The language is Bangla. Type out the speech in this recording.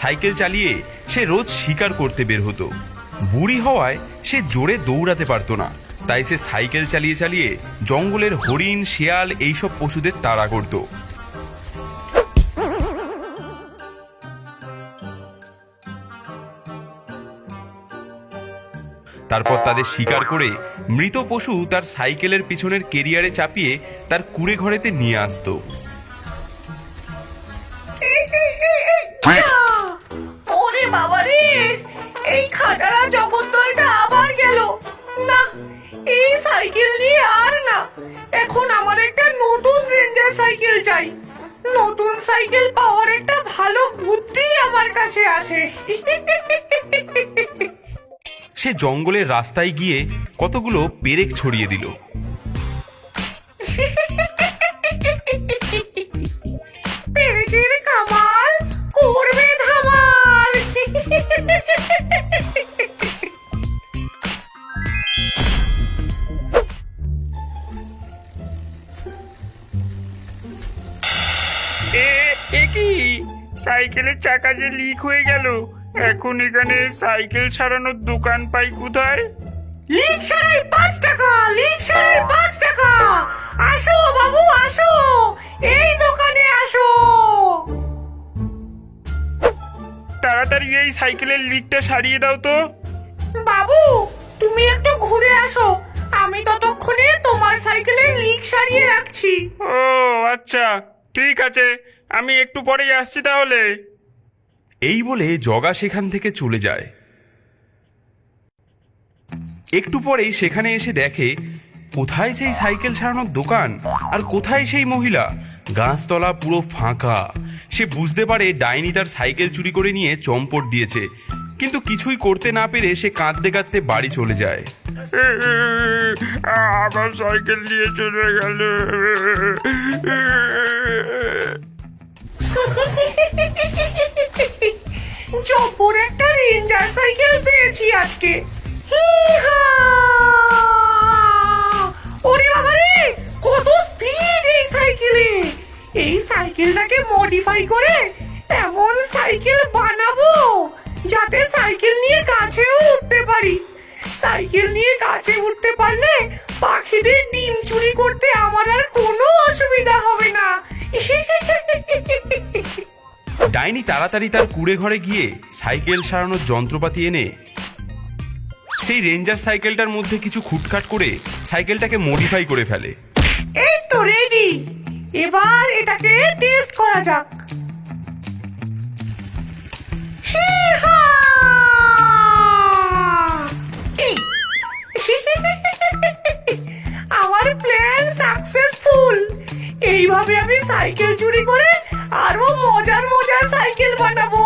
সাইকেল চালিয়ে সে রোজ শিকার করতে বের হতো। বুড়ি হওয়ায় সে জোরে দৌড়াতে পারতো না। তাই সে সাইকেল চালিয়ে চালিয়ে জঙ্গলের হরিণ, শিয়াল এইসব পশুদের তাড়া করত। তারপর তাদের শিকার করে মৃত পশু তার সাইকেলের পিছনের কেরিয়ারে চাপিয়ে তার কুড়ে ঘরেতে নিয়ে আসতো। সাইকেল নিয়ে আর না। এখন আমার একটা নতুন রেঞ্জার সাইকেল চাই। নতুন সাইকেল পাওয়ার একটা ভালো বুদ্ধি আমার কাছে আছে। সে জঙ্গলের রাস্তায় গিয়ে কতগুলো পেরেক ছড়িয়ে দিল। সাইকেলের চাকা যে লিক হয়ে গেল এখন এখানে সাইকেল সারানোর দোকান পাই কোথায়? লিক সারাই পাঁচ টাকা লিক সারাই পাঁচ টাকা। আসো বাবু আসো। এই দোকানে আসো। তাড়াতাড়ি এই সাইকেলের লিকটা সারিয়ে দাও তো। বাবু তুমি একটু ঘুরে আসো। আমি ততক্ষণে তোমার সাইকেলের লিক সারিয়ে রাখছি। ও আচ্ছা ঠিক আছে। আমি একটু পরেই আসছি তাহলে এই বলে জগা সেখান থেকে চলে যায় একটু পরেই সেখানে এসে দেখে কোথায় সেই সাইকেল সারানোর দোকান আর কোথায় সেই মহিলা গাছতলা পুরো ফাঁকা সে বুঝতে পারে ডাইনি তার সাইকেল চুরি করে নিয়ে চম্পট দিয়েছে কিন্তু কিছুই করতে না পেরে সে কাঁদতে কাঁদতে বাড়ি চলে যায় আমার সাইকেল নিয়ে চলে গেল জব্বর একটা রেঞ্জার সাইকেল পেয়েছি আজকে। ওরে বাবা কত স্পিড এই সাইকেলে। এই সাইকেলটাকে মডিফাই করে এমন সাইকেল বানাবো যাতে সাইকেল নিয়ে গাছেও উঠতে পারি। সাইকেল নিয়ে গাছে উঠতে পারলে পাখিদের ডিম চুরি করতে আমার আর ডাইনি তাড়াতাড়ি তার কুড়ে ঘরে গিয়ে সাইকেল সারানোর যন্ত্রপাতি এনে। সেই রেঞ্জার সাইকেলটার মধ্যে কিছু খুটখাট করে সাইকেলটাকে মডিফাই করে ফেলে। এই তো রেডি এবার এটাকে টেস্ট করা যাক। আমার প্ল্যান সাকসেসফুল এইভাবে আমি সাইকেল চুরি করে और वो मोजर मोजर साइकिल बटबू